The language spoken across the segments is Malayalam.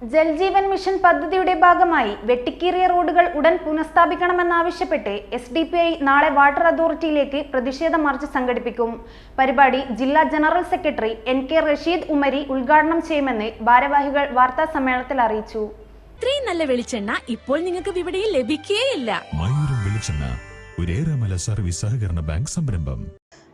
ജൽജീവൻ മിഷൻ പദ്ധതിയുടെ ഭാഗമായി വെട്ടിക്കീറിയ റോഡുകൾ ഉടൻ പുനഃസ്ഥാപിക്കണമെന്നാവശ്യപ്പെട്ട് എസ് ഡി പി ഐ നാളെ വാട്ടർ അതോറിറ്റിയിലേക്ക് പ്രതിഷേധ മാർച്ച് സംഘടിപ്പിക്കും. പരിപാടി ജില്ലാ general secretary N K Rasheed Umari ഉദ്ഘാടനം ചെയ്യുമെന്ന് ഭാരവാഹികൾ വാർത്താ സമ്മേളനത്തിൽ അറിയിച്ചു. ഇത്രയും നല്ല വെളിച്ചെണ്ണ ഇപ്പോൾ നിങ്ങൾക്ക് വിപണിയിൽ ലഭിക്കുകയില്ല മയൂരം വെളിച്ചെണ്ണ ഒരേറെമല സർവീസ് സഹകരണ ബാങ്ക് സംരംഭം.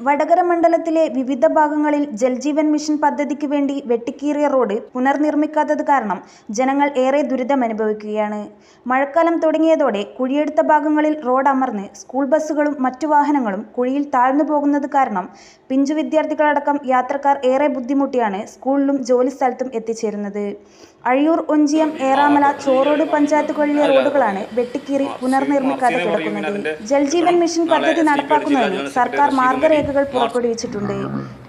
വടകര മണ്ഡലത്തിലെ വിവിധ ഭാഗങ്ങളിൽ ജൽജീവൻ മിഷൻ പദ്ധതിക്ക് വേണ്ടി വെട്ടിക്കീറിയ റോഡ് പുനർനിർമ്മിക്കാത്തത് കാരണം ജനങ്ങൾ ഏറെ ദുരിതമനുഭവിക്കുകയാണ് മഴക്കാലം തുടങ്ങിയതോടെ കുഴിയെടുത്ത ഭാഗങ്ങളിൽ റോഡ് അമർന്ന് സ്കൂൾ ബസ്സുകളും മറ്റു വാഹനങ്ങളും കുഴിയിൽ താഴ്ന്നു പോകുന്നത് കാരണം പിഞ്ചു വിദ്യാർത്ഥികളടക്കം യാത്രക്കാർ ഏറെ ബുദ്ധിമുട്ടിയാണ് സ്കൂളിലും ജോലി സ്ഥലത്തും എത്തിച്ചേരുന്നത് അഴിയൂർ ഒഞ്ചിയം ഏറാമല ചോറോട് പഞ്ചായത്തുകളിലെ റോഡുകളാണ് വെട്ടിക്കീറി പുനർനിർമ്മിക്കാതെ കിടക്കുന്നത് ജൽജീവൻ മിഷൻ പദ്ധതി നടപ്പാക്കുന്നതിന് സർക്കാർ മാർഗരേഖകൾ പുറപ്പെടുവിച്ചിട്ടുണ്ട്.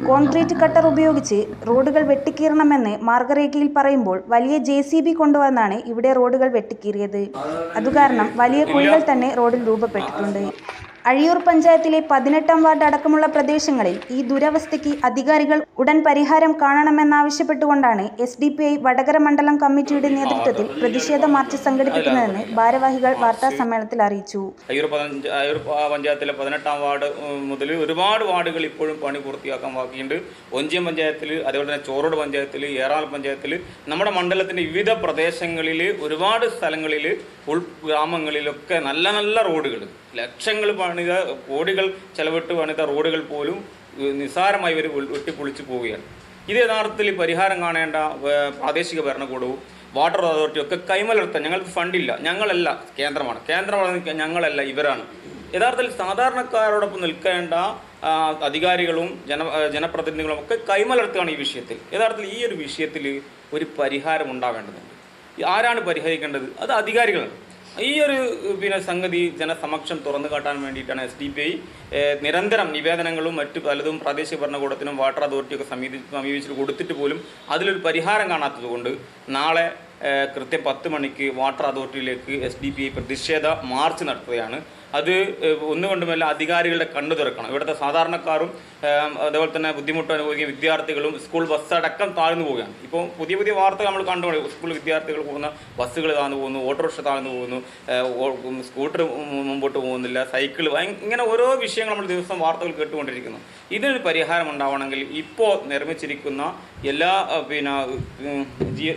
കോൺക്രീറ്റ് കട്ടർ ഉപയോഗിച്ച് റോഡുകൾ വെട്ടിക്കീറണമെന്ന് മാർഗരേഖയിൽ പറയുമ്പോൾ വലിയ ജെ സി ബി കൊണ്ടുവന്നാണ് ഇവിടെ റോഡുകൾ വെട്ടിക്കീറിയത്. അതുകാരണം വലിയ കുഴികൾ തന്നെ റോഡിൽ രൂപപ്പെട്ടിട്ടുണ്ട്. അഴിയൂർ പഞ്ചായത്തിലെ പതിനെട്ടാം വാർഡ് അടക്കമുള്ള പ്രദേശങ്ങളിൽ ഈ ദുരവസ്ഥയ്ക്ക് അധികാരികൾ ഉടൻ പരിഹാരം കാണണമെന്നാവശ്യപ്പെട്ടുകൊണ്ടാണ് S D P I Vadakara മണ്ഡലം കമ്മിറ്റിയുടെ നേതൃത്വത്തിൽ പ്രതിഷേധ മാർച്ച് സംഘടിപ്പിക്കുന്നതെന്ന് ഭാരവാഹികൾ വാർത്താ സമ്മേളനത്തിൽ അറിയിച്ചു. അയ്യൂർ പതിനഞ്ച് അയ്യൂർ പഞ്ചായത്തിലെ പതിനെട്ടാം വാർഡ് മുതൽ ഒരുപാട് വാർഡുകൾ ഇപ്പോഴും പണി പൂർത്തിയാക്കാൻ ബാക്കിയുണ്ട്. ഒഞ്ചിയം പഞ്ചായത്തിൽ അതുപോലെ തന്നെ ചോറോട് പഞ്ചായത്തിൽ ഏറാൾ പഞ്ചായത്തിൽ നമ്മുടെ മണ്ഡലത്തിന്റെ വിവിധ പ്രദേശങ്ങളിൽ ഒരുപാട് സ്ഥലങ്ങളിൽ ഉൾ ഗ്രാമങ്ങളിലൊക്കെ നല്ല നല്ല റോഡുകൾ ലക്ഷങ്ങൾ പണിത കോടികൾ ചെലവിട്ട് പണിത റോഡുകൾ പോലും നിസ്സാരമായി ഇവർ വെട്ടിപ്പൊളിച്ചു പോവുകയാണ്. ഇത് യഥാർത്ഥത്തിൽ പരിഹാരം കാണേണ്ട പ്രാദേശിക ഭരണകൂടവും വാട്ടർ അതോറിറ്റി ഒക്കെ കൈമലർത്താൻ ഞങ്ങൾക്ക് ഫണ്ടില്ല. ഞങ്ങളല്ല കേന്ദ്രമാണ്. കേന്ദ്രമാണ് ഞങ്ങളല്ല ഇവരാണ്. യഥാർത്ഥത്തിൽ സാധാരണക്കാരോടൊപ്പം നിൽക്കേണ്ട അധികാരികളും ജന ജനപ്രതിനിധികളും ഒക്കെ കൈമലർത്തുകയാണ് ഈ വിഷയത്തിൽ. യഥാർത്ഥത്തിൽ ഈ ഒരു വിഷയത്തിൽ ഒരു പരിഹാരം ഉണ്ടാവേണ്ടതുണ്ട്. ആരാണ് പരിഹരിക്കേണ്ടത്? അത് അധികാരികളാണ്. ഈ ഒരു പിന്നെ സംഗതി ജനസമക്ഷം തുറന്നു കാട്ടാൻ വേണ്ടിയിട്ടാണ് എസ് ഡി പി ഐ നിരന്തരം നിവേദനങ്ങളും മറ്റു പലതും പ്രാദേശിക ഭരണകൂടത്തിനും വാട്ടർ അതോറിറ്റിയൊക്കെ സമീപി സമീപിച്ചിട്ട് കൊടുത്തിട്ട് പോലും അതിലൊരു പരിഹാരം കാണാത്തത് കൊണ്ട് നാളെ കൃത്യം പത്ത് മണിക്ക് വാട്ടർ അതോറിറ്റിയിലേക്ക് എസ് ഡി പി ഐ പ്രതിഷേധ മാർച്ച് നടത്തുകയാണ്. അത് ഒന്നുകൊണ്ടുമല്ല അധികാരികളുടെ കണ്ണു തുറക്കണം. ഇവിടുത്തെ സാധാരണക്കാരും അതുപോലെ തന്നെ ബുദ്ധിമുട്ട് അനുഭവിക്കുന്ന വിദ്യാർത്ഥികളും സ്കൂൾ ബസ് അടക്കം താഴ്ന്നു പോവുകയാണ്. ഇപ്പോൾ പുതിയ പുതിയ വാർത്തകൾ നമ്മൾ കണ്ടുകൊണ്ട് സ്കൂൾ വിദ്യാർത്ഥികൾ പോകുന്ന ബസ്സുകൾ താഴ്ന്നു പോകുന്നു ഓട്ടോറിക്ഷ താഴ്ന്നു പോകുന്നു സ്കൂട്ടർ മുമ്പോട്ട് പോകുന്നില്ല സൈക്കിൾ ഇങ്ങനെ ഓരോ വിഷയങ്ങൾ നമ്മൾ ദിവസം വാർത്തകൾ കേട്ടുകൊണ്ടിരിക്കുന്നു. ഇതിനൊരു പരിഹാരം ഉണ്ടാവണമെങ്കിൽ ഇപ്പോൾ നിർമ്മിച്ചിരിക്കുന്ന എല്ലാ പിന്നെ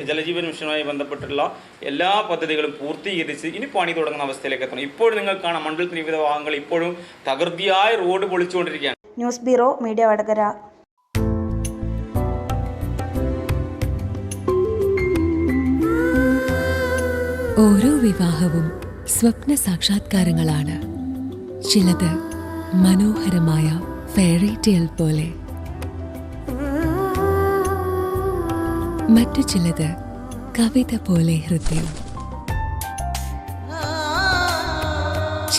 ജലജീവൻ മിഷനുമായി ബന്ധപ്പെട്ടുള്ള എല്ലാ പദ്ധതികളും പൂർത്തീകരിച്ച് ഇനി പണി തുടങ്ങുന്ന അവസ്ഥയിലേക്ക് എത്തണം. ഇപ്പോഴും നിങ്ങൾ കാണാം മണ്ഡലത്തിന് വിവിധ ഭാഗങ്ങൾ ഇപ്പോഴും തകൃതിയായ road പൊളിച്ചുകൊണ്ടിരിക്കുകയാണ്. News bureau media Vadakara. ഓരോ വിവാഹവും സ്വപ്ന സാക്ഷാത്കാരങ്ങളാണ്. ചിലത് മനോഹരമായ ഫെയറി ടെയിൽ പോലെ. മറ്റു ചിലത് കവിത പോലെ ഹൃദയം.